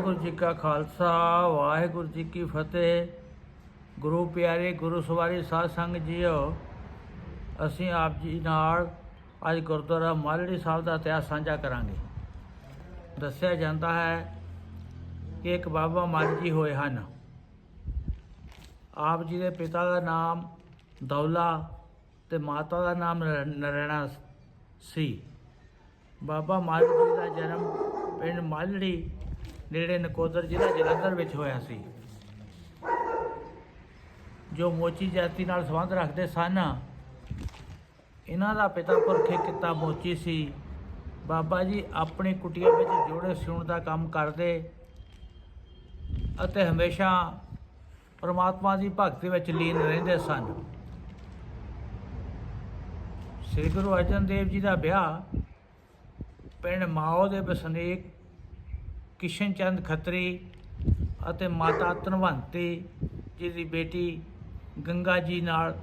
ਵਾਹਿਗੁਰੂ ਜੀ ਕਾ ਖਾਲਸਾ, ਵਾਹਿਗੁਰੂ ਜੀ ਕੀ ਫਤਿਹ। ਗੁਰੂ ਪਿਆਰੇ, ਗੁਰੂ ਸਵਾਰੀ ਸਾਧ ਸੰਗਤ ਜੀਓ, ਅਸੀਂ ਆਪ ਜੀ ਨਾਲ ਅੱਜ ਗੁਰਦੁਆਰਾ ਮਾਲੜੀ ਸਾਹਿਬ ਦਾ ਇਤਿਹਾਸ ਸਾਂਝਾ ਕਰਾਂਗੇ। ਦੱਸਿਆ ਜਾਂਦਾ ਹੈ ਕਿ ਇੱਕ ਬਾਬਾ ਮਾਲੀ ਜੀ ਹੋਏ ਹਨ। ਆਪ ਜੀ ਦੇ ਪਿਤਾ ਦਾ ਨਾਮ ਦੌਲਾ ਤੇ ਮਾਤਾ ਦਾ ਨਾਮ ਨਰ- ਸੀ। ਬਾਬਾ ਮਾਲੀ ਜੀ ਦਾ ਜਨਮ ਪਿੰਡ ਮਾਲੜੀ ਨੇੜੇ ਨਕੋਦਰ ਜ਼ਿਲ੍ਹਾ ਜਲੰਧਰ ਵਿੱਚ ਹੋਇਆ ਸੀ। ਜੋ ਮੋਚੀ ਜਾਤੀ ਨਾਲ ਸੰਬੰਧ ਰੱਖਦੇ ਸਨ, ਇਹਨਾਂ ਦਾ ਪਿਤਾ ਪੁਰਖੇ ਕਿੱਤਾ ਮੋਚੀ ਸੀ। ਬਾਬਾ ਜੀ ਆਪਣੀ ਕੁਟੀਆ ਵਿੱਚ ਜੋੜੇ ਸਿਉਣ ਦਾ ਕੰਮ ਕਰਦੇ ਅਤੇ ਹਮੇਸ਼ਾ ਪਰਮਾਤਮਾ ਦੀ ਭਗਤੀ ਵਿੱਚ ਲੀਨ ਰਹਿੰਦੇ ਸਨ। ਸ੍ਰੀ ਗੁਰੂ ਅਰਜਨ ਦੇਵ ਜੀ ਦਾ ਵਿਆਹ ਪਿੰਡ ਮਾਓ ਦੇ ਵਸਨੀਕ ਕਿਸ਼ਨ ਚੰਦ ਖੱਤਰੀ ਅਤੇ ਮਾਤਾ ਧਨਵੰਤੀ ਜੀ ਦੀ ਬੇਟੀ ਗੰਗਾ ਜੀ ਨਾਲ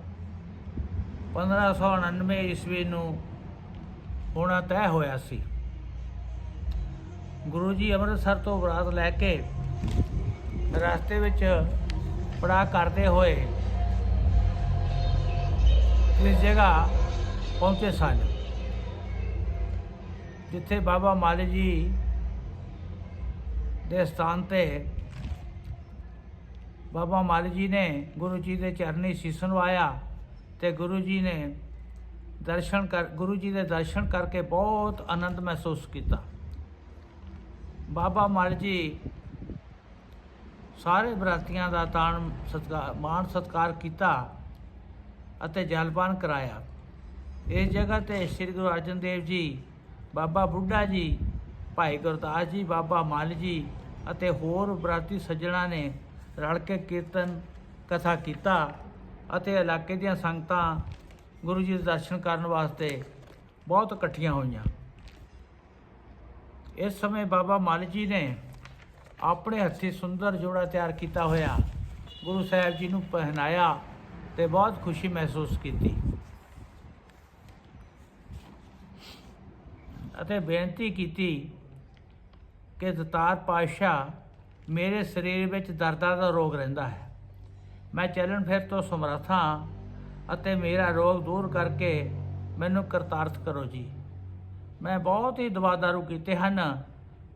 1599 ਈਸਵੀ ਨੂੰ ਹੋਣਾ ਤੈਅ ਹੋਇਆ ਸੀ। ਗੁਰੂ ਜੀ ਅੰਮ੍ਰਿਤਸਰ ਤੋਂ ਬਰਾਤ ਲੈ ਕੇ ਰਸਤੇ ਵਿੱਚ ਪੜਾ ਕਰਦੇ ਹੋਏ ਇਸ ਜਗ੍ਹਾ ਪਹੁੰਚੇ ਸਨ, ਜਿੱਥੇ ਬਾਬਾ ਮਾਲੀ ਜੀ ਦੇ ਸਥਾਨ ਤੇ ਬਾਬਾ ਮਾਲੀ ਜੀ ਨੇ ਗੁਰੂ ਜੀ ਦੇ ਚਰਨੀ ਸੀਸ ਨਵਾਇਆ ਤੇ ਗੁਰੂ ਜੀ ਨੇ ਦਰਸ਼ਨ ਕਰ, ਗੁਰੂ ਜੀ ਦੇ ਦਰਸ਼ਨ ਕਰਕੇ ਬਹੁਤ ਆਨੰਦ ਮਹਿਸੂਸ ਕੀਤਾ। ਬਾਬਾ ਮਾਲੀ ਜੀ ਸਾਰੇ ਬਰਾਤੀਆਂ ਦਾ ਤਾਣ ਸਤਿਕਾਰ ਮਾਣ ਸਤਿਕਾਰ ਕੀਤਾ ਅਤੇ ਜਲਪਾਨ ਕਰਾਇਆ। ਇਸ ਜਗ੍ਹਾ ਤੇ ਸ੍ਰੀ ਗੁਰੂ ਅਰਜਨ ਦੇਵ ਜੀ, ਬਾਬਾ ਬੁੱਢਾ ਜੀ ਭਾਈ ਗੁਰਦਾਸ ਜੀ, ਬਾਬਾ ਮਾਲ ਜੀ ਅਤੇ ਹੋਰ ਬਰਾਤੀ ਸੱਜਣਾ ਨੇ ਰਲ ਕੇ ਕੀਰਤਨ ਕਥਾ ਕੀਤਾ ਅਤੇ ਇਲਾਕੇ ਦੀਆਂ ਸੰਗਤਾਂ ਗੁਰੂ ਜੀ ਦੇ ਦਰਸ਼ਨ ਕਰਨ ਵਾਸਤੇ ਬਹੁਤ ਇਕੱਠੀਆਂ ਹੋਈਆਂ। ਇਸ ਸਮੇਂ ਬਾਬਾ ਮਾਲ ਜੀ ਨੇ ਆਪਣੇ ਹੱਥੀ ਸੁੰਦਰ ਜੋੜਾ ਤਿਆਰ ਕੀਤਾ ਹੋਇਆ, ਗੁਰੂ ਸਾਹਿਬ ਜੀ ਨੂੰ ਪਹਿਨਾਇਆ ਤੇ ਬਹੁਤ ਖੁਸ਼ੀ ਮਹਿਸੂਸ ਕੀਤੀ। ਅਤੇ ਬੇਨਤੀ ਕੀਤੀ ਕਿ ਦਤਾਰ ਪਾਤਸ਼ਾਹ ਮੇਰੇ ਸਰੀਰ ਵਿੱਚ ਦਰਦਾਂ ਦਾ ਰੋਗ ਰਹਿੰਦਾ ਹੈ। ਮੈਂ ਚੱਲਣ ਫਿਰ ਤੋਂ ਸਮਰੱਥ ਹਾਂ ਅਤੇ ਮੇਰਾ ਰੋਗ ਦੂਰ ਕਰਕੇ ਮੈਨੂੰ ਕਰਤਾਰਥ ਕਰੋ ਜੀ। ਮੈਂ ਬਹੁਤ ਹੀ ਦਵਾ ਦਾਰੂ ਕੀਤੇ ਹਨ,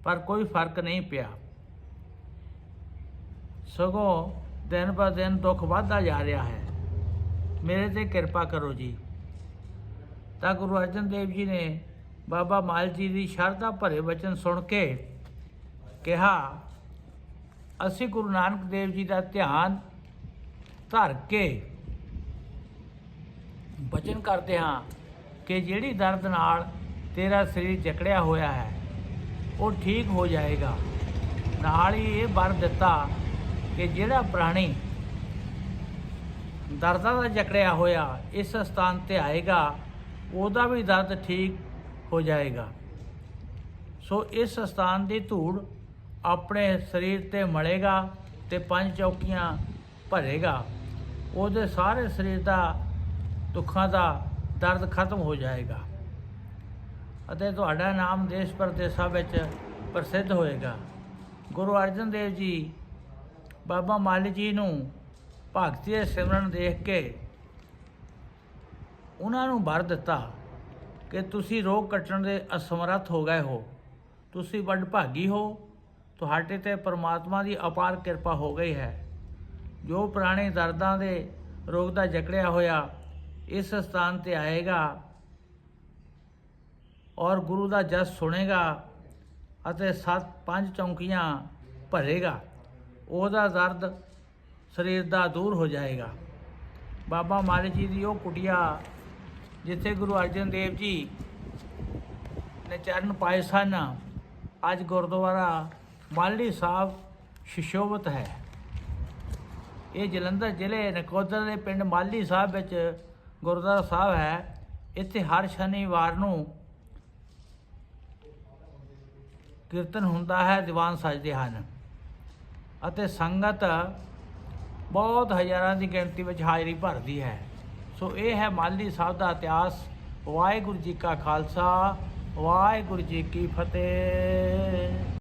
ਪਰ ਕੋਈ ਫ਼ਰਕ ਨਹੀਂ ਪਿਆ। ਸਗੋਂ ਦਿਨ ਬ ਦਿਨ ਦੁੱਖ ਵੱਧਦਾ ਜਾ ਰਿਹਾ ਹੈ। ਮੇਰੇ ਤੇ ਕਿਰਪਾ ਕਰੋ ਜੀ। ਤਾਂ ਗੁਰੂ ਅਰਜਨ ਦੇਵ ਜੀ ਨੇ ਬਾਬਾ ਮਾਲ ਜੀ ਦੀ ਸ਼ਰਧਾ ਭਰੇ ਵਚਨ ਸੁਣ ਕੇ ਕਿਹਾ, ਅਸੀਂ ਗੁਰੂ ਨਾਨਕ ਦੇਵ ਜੀ ਦਾ ਧਿਆਨ ਧਰ ਕੇ ਵਚਨ ਕਰਦੇ ਹਾਂ ਕਿ ਜਿਹੜੀ ਦਰਦ ਨਾਲ ਤੇਰਾ ਸਰੀਰ ਜਕੜਿਆ ਹੋਇਆ ਹੈ, ਉਹ ਠੀਕ ਹੋ ਜਾਏਗਾ। ਨਾਲ ਹੀ ਇਹ ਵਰ ਦਿੱਤਾ ਕਿ ਜਿਹੜਾ ਪ੍ਰਾਣੀ ਦਰਦਾਂ ਦਾ ਜਕੜਿਆ ਹੋਇਆ, ਇਸ ਸਥਾਨ ਤੇ ਆਏਗਾ, ਉਹਦਾ ਵੀ ਦਰਦ ਠੀਕ ਹੋ ਜਾਏਗਾ। ਸੋ ਇਸ ਸਥਾਨ ਦੀ ਧੂੜ ਆਪਣੇ ਸਰੀਰ ਤੇ ਮਲੇਗਾ ਤੇ ਪੰਜ ਚੌਕੀਆਂ ਭਰੇਗਾ। ਉਹਦੇ ਸਾਰੇ ਸਰੀਰ ਦਾ, ਦੁੱਖਾਂ ਦਾ ਦਰਦ ਖਤਮ ਹੋ ਜਾਏਗਾ। ਅਤੇ ਤੁਹਾਡਾ ਨਾਮ ਦੇਸ਼ ਪ੍ਰਦੇਸ਼ਾਂ ਵਿੱਚ ਪ੍ਰਸਿੱਧ ਹੋਏਗਾ। ਗੁਰੂ ਅਰਜਨ ਦੇਵ ਜੀ, ਬਾਬਾ ਮਾਲੀ ਜੀ ਨੂੰ ਭਗਤੀ ਦੇ ਸਿਮਰਨ ਦੇਖ ਕੇ ਉਹਨਾਂ ਨੂੰ ਵਰ ਦਿੱਤਾ ਕਿ ਤੁਸੀਂ ਰੋਗ ਕੱਟਣ ਦੇ ਅਸਮਰੱਥ ਹੋ ਗਏ ਹੋ। ਤੁਸੀਂ ਵੱਡ ਭਾਗੀ ਹੋ। ਤੁਹਾਡੇ ਤੇ ਪਰਮਾਤਮਾ ਦੀ ਅਪਾਰ ਕਿਰਪਾ ਹੋ ਗਈ ਹੈ। ਜੋ ਪੁਰਾਣੇ ਦਰਦਾਂ ਦੇ ਰੋਗ ਦਾ ਜਕੜਿਆ ਹੋਇਆ ਇਸ ਸਥਾਨ ਤੇ ਆਏਗਾ ਔਰ ਗੁਰੂ ਦਾ ਜਸ ਸੁਣੇਗਾ ਅਤੇ ਸੱਤ ਪੰਜ ਚੌਂਕੀਆਂ ਭਰੇਗਾ। ਉਹਦਾ ਦਰਦ ਸਰੀਰ ਦਾ ਦੂਰ ਹੋ ਜਾਏਗਾ। ਬਾਬਾ ਮਾਲਕ ਜੀ ਦੀ ਉਹ ਕੁਟਿਆ ਜਿੱਥੇ ਗੁਰੂ ਅਰਜਨ ਦੇਵ ਜੀ ਨੇ ਚਰਨ ਪਾਏ ਸਨ, ਅੱਜ ਗੁਰਦੁਆਰਾ ਮਾਲੀ ਸਾਹਿਬ ਸ਼ਿਸ਼ੋਭਤ ਹੈ। ਇਹ ਜਲੰਧਰ ਜ਼ਿਲ੍ਹੇ ਨਕੋਦਰ ਦੇ ਪਿੰਡ ਮਾਲੀ ਸਾਹਿਬ ਵਿੱਚ ਗੁਰਦੁਆਰਾ ਸਾਹਿਬ ਹੈ। ਇੱਥੇ ਹਰ ਸ਼ਨੀਵਾਰ ਨੂੰ ਕੀਰਤਨ ਹੁੰਦਾ ਹੈ, ਦੀਵਾਨ ਸਜਦੇ ਹਨ। ਅਤੇ ਸੰਗਤ ਬਹੁਤ ਹਜ਼ਾਰਾਂ ਦੀ ਗਿਣਤੀ ਵਿੱਚ ਹਾਜ਼ਰੀ ਭਰਦੀ ਹੈ। ਸੋ ਇਹ ਹੈ ਮਾਲੀ ਸਾਹਿਬ ਦਾ ਇਤਿਹਾਸ। ਵਾਹਿਗੁਰੂ ਜੀ ਕਾ ਖਾਲਸਾ, ਵਾਹਿਗੁਰੂ ਜੀ ਕੀ ਫਤਿਹ।